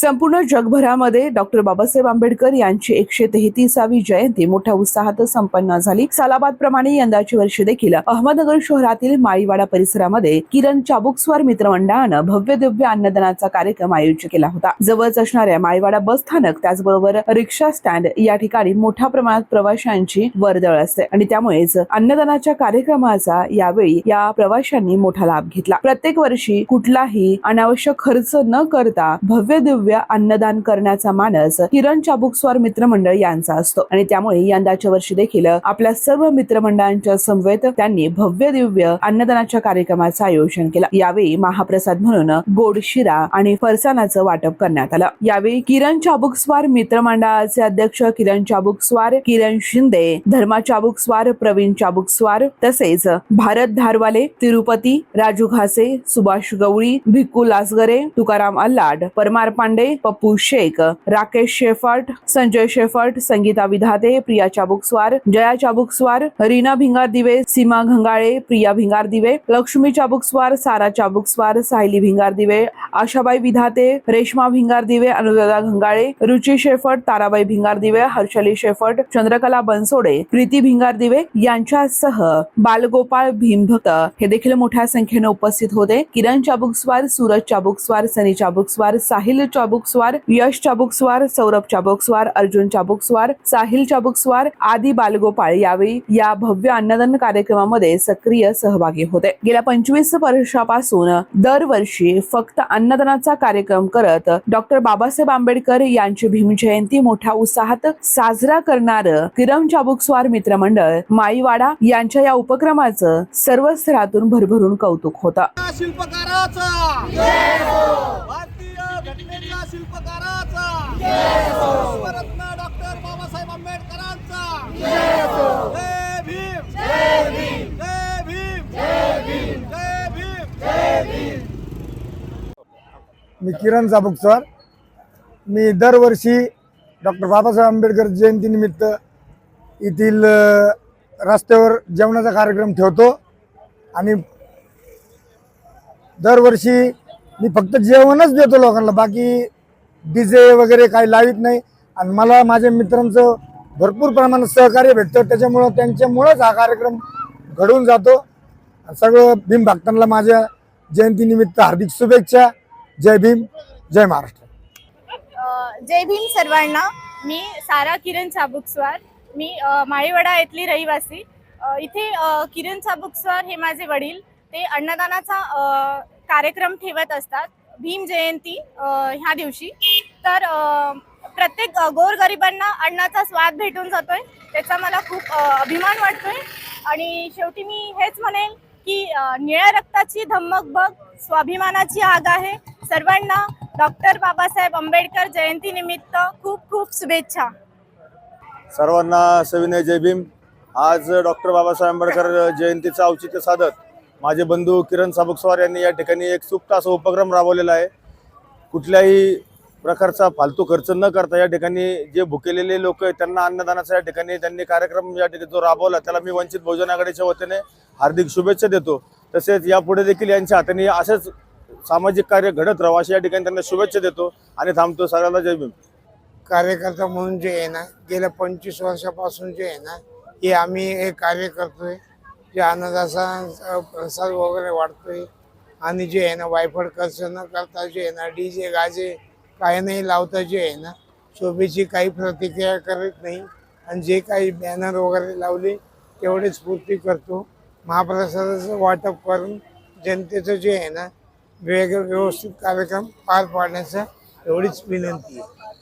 संपूर्ण जगभरामध्ये डॉक्टर बाबासाहेब आंबेडकर यांची एकशे तेहतीसावी जयंती मोठ्या उत्साहात संपन्न झाली. सालाबाद प्रमाणे यंदाची वर्षी देखील अहमदनगर शहरातील माळीवाडा परिसरामध्ये किरण चाबुकस्वार मित्रमंडळानं भव्य दिव्य अन्नदानाचा कार्यक्रम आयोजित केला होता. जवळच असणाऱ्या माळीवाडा बस स्थानक त्याचबरोबर रिक्षा स्टँड या ठिकाणी मोठ्या प्रमाणात प्रवाशांची वर्दळ असते आणि त्यामुळेच अन्नदानाच्या कार्यक्रमाचा यावेळी या प्रवाशांनी मोठा लाभ घेतला. प्रत्येक वर्षी कुठलाही अनावश्यक खर्च न करता भव्य दिव्य अन्नदान करण्याचा मानस किरण चाबुकस्वार मित्रमंडळ यांचा असतो. आणि त्यामुळे यंदाच्या वर्षी देखील आपल्या सर्व मित्रमंडळांच्या समवेत त्यांनी भव्य दिव्य अन्नदानाच्या कार्यक्रमाचं आयोजन केलं. यावेळी महाप्रसाद म्हणून गोड शिरा आणि फरसाणाचं वाटप करण्यात आलं. यावेळी किरण चाबुकस्वार मित्रमंडळाचे अध्यक्ष किरण चाबुकस्वार किरण शिंदे धर्मा चाबुकस्वार प्रवीण चाबुकस्वार तसेच भारत धारवाले तिरुपती राजू घासे सुभाष गवळी भिक्कू लासगरे तुकाराम अल्लाड परमार पांडे पप्पू शेख राकेश शेफट संजय शेफट संगीता विधाते प्रिया चाबुकस्वार जया चाबुकस्वार रीना भिंगार दिवे सीमा घंगाळे प्रिया भिंगार दिवे लक्ष्मी चाबुकस्वार सारा चाबुकस्वार सायली भिंगार दिवे आशाबाई विधाते रेश्मा भिंगार दिवे अनुराधा घंगाळे रुची शेफट ताराबाई भिंगार दिवे हर्षली शेफट चंद्रकला बनसोडे प्रीती भिंगार दिवे यांच्यासह बालगोपाळ भीमभक्त. हे देखील मोठ्या संख्येने उपस्थित होते. किरण चाबुकस्वार सूरज चाबुकस्वार सनी चाबुकस्वार साहिल चाबुकस्वार यश चाबुकस्वार सौरभ चाबुकस्वार अर्जुन चाबुकस्वार साहिल चाबुकस्वार आदी बालगोपाळ यावेळी या भव्य अन्नदान कार्यक्रमामध्ये सक्रिय सहभागी होते. गेल्या पंचवीस वर्षापासून दरवर्षी फक्त अन्नदानाचा कार्यक्रम करत डॉक्टर बाबासाहेब आंबेडकर यांची भीमजयंती मोठ्या उत्साहात साजरा करणार किरम चाबुकस्वार मित्रमंडळ माईवाडा यांच्या या उपक्रमाचं सर्व स्तरातून भरभरून कौतुक होतं. शिल्पकाराचा! शिल्पकाराचा विश्वरत्न डॉक्टर बाबासाहेब आंबेडकरांचा. जय भीम. जय भीम जय भीम जय भीम जय भीम मी किरण जाबुकसर मी दरवर्षी डॉक्टर बाबासाहेब आंबेडकर जयंतीनिमित्त येथील रस्त्यावर जेवणाचा कार्यक्रम ठेवतो. आणि दरवर्षी मी फक्त जेवणच देतो लोकांना बाकी डी जे वगैरे काही लावित नाही. आणि मला माझ्या मित्रांचं भरपूर प्रमाणात सहकार्य भेटतं. त्याच्यामुळं त्यांच्यामुळंच हा कार्यक्रम घडून जातो. सगळं भीम भक्तांना माझ्या जयंतीनिमित्त हार्दिक शुभेच्छा. जय भीम जय महाराष्ट्र. जय भीम सर्वांना. मी सारा किरण चाबुकस्वार. मी अ, माळीवाडा येथली रहिवासी. इथे किरण चाबुकस्वार हे माझे वडील. ते अन्नदानाचा कार्यक्रम ठेवत असतात. भीम जयंती ह्या दिवशी. तर प्रत्येक गोरगरिबांना अन्नाचा स्वाद भेटून जातोय. त्याचा मला खूप अभिमान वाटतोय. आणि शेवटी मी हेच म्हणेन की निळ्या रक्ताची धम्मक बघ. स्वाभिमानाची आग आहे. सर्वांना डॉक्टर बाबासाहेब आंबेडकर जयंती निमित्त खूप खूप शुभेच्छा. सर्वांना सविनय जय भीम. आज डॉक्टर बाबासाहेब आंबेडकर जयंतीचं औचित्य साधत माझे बंधू किरण साबुकस्वार यांनी या ठिकाणी एक सुप्त असा उपक्रम राबवलेला आहे. कुठल्याही प्रकारचा फालतू खर्च न करता या ठिकाणी जे भुकेलेले लोक आहेत त्यांना अन्नदानाचा या ठिकाणी त्यांनी कार्यक्रम या ठिकाणी जो राबवला त्याला मी वंचित बहुजन आघाडीच्या वतीने हार्दिक शुभेच्छा देतो. तसेच यापुढे देखील यांच्या हाताने असेच सामाजिक कार्य घडत राहावं अशा या ठिकाणी त्यांना शुभेच्छा देतो आणि थांबतो सगळ्यांना जय भीम. कार्यकर्ता म्हणून जे आहे ना गेल्या पंचवीस वर्षापासून जे आहे ना हे आम्ही हे कार्य करतोय. जे अन्नदासा प्रसाद वगैरे वाटतोय आणि जे आहे ना वायफळ खर्च न करता जे आहे ना डी जे गाजे काही नाही लावता जे आहे ना शोभेची काही प्रतिक्रिया करत नाही. आणि जे काही बॅनर वगैरे लावले तेवढेच पूर्ती करतो. महाप्रसादाचं वाटप करून जनतेचं जे आहे ना वेग व्यवस्थित कार्यक्रम पार पाडण्याचा एवढीच विनंती आहे.